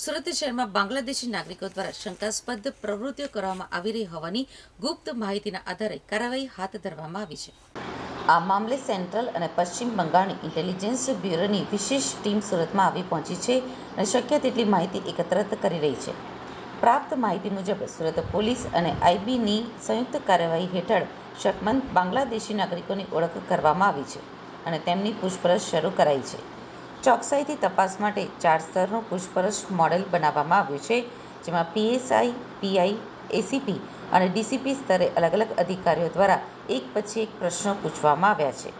સુરત શહેરમાં બાંગ્લાદેશી નાગરિકો દ્વારા શંકાસ્પદ પ્રવૃત્તિઓ કરવામાં આવી રહી હોવાની ગુપ્ત માહિતીના આધારે કાર્યવાહી હાથ ધરવામાં આવી છે. આ મામલે સેન્ટ્રલ અને પશ્ચિમ બંગાળની ઇન્ટેલિજન્સ બ્યુરોની વિશેષ ટીમ સુરતમાં આવી પહોંચી છે અને શક્ય તેટલી માહિતી એકત્રિત કરી રહી છે. પ્રાપ્ત માહિતી મુજબ, સુરત પોલીસ અને આઈબીની સંયુક્ત કાર્યવાહી હેઠળ શકમંદ બાંગ્લાદેશી નાગરિકોની ઓળખ કરવામાં આવી છે અને તેમની પૂછપરછ શરૂ કરાઈ છે. ચોકસાઈથી તપાસ માટે ચાર સ્તરનું પૂછપરછ મોડેલ બનાવવામાં આવ્યું છે, જેમાં પીએસઆઈ, પીઆઈ, એસીપી અને ડીસીપી સ્તરે અલગ અલગ અધિકારીઓ દ્વારા એક પછી એક પ્રશ્નો પૂછવામાં આવ્યા છે.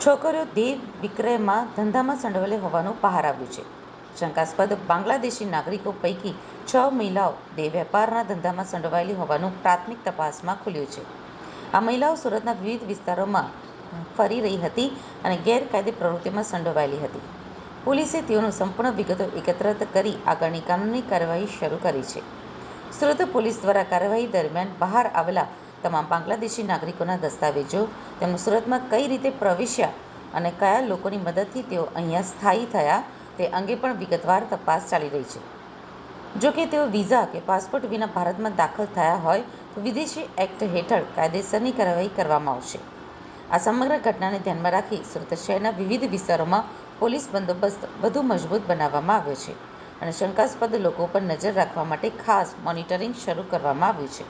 છોકરીઓ દેહ વિક્રયમાં ધંધામાં સંડોવાયેલી હોવાનું બહાર આવ્યું છે. શંકાસ્પદ બાંગ્લાદેશી નાગરિકો પૈકી છ મહિલાઓ દેહ વેપારના ધંધામાં સંડોવાયેલી હોવાનું પ્રાથમિક તપાસમાં ખુલ્યું છે. આ મહિલાઓ સુરતના વિવિધ વિસ્તારોમાં ફરી રહી હતી અને ગેરકાયદે પ્રવૃત્તિમાં સંડોવાયેલી હતી. પોલીસે તેઓનું સંપૂર્ણ વિગતો એકત્રિત કરી આગળની કાનૂની કાર્યવાહી શરૂ કરી છે. સુરત પોલીસ દ્વારા કાર્યવાહી દરમિયાન બહાર આવેલા તમામ બાંગ્લાદેશી નાગરિકોના દસ્તાવેજો તેમનું સુરતમાં કઈ રીતે પ્રવેશ્યા અને કયા લોકોની મદદથી તેઓ અહીંયા સ્થાયી થયા તે અંગે પણ વિગતવાર તપાસ ચાલી રહી છે. જો કે તેઓ વિઝા કે પાસપોર્ટ વિના ભારતમાં દાખલ થયા હોય તો વિદેશી એક્ટ હેઠળ કાયદેસરની કાર્યવાહી કરવામાં આવશે. આ સમગ્ર ઘટનાને ધ્યાનમાં રાખી સુરત શહેરના વિવિધ વિસ્તારોમાં પોલીસ બંદોબસ્ત વધુ મજબૂત બનાવવામાં આવ્યો છે અને શંકાસ્પદ લોકો પર નજર રાખવા માટે ખાસ મોનિટરિંગ શરૂ કરવામાં આવ્યું છે.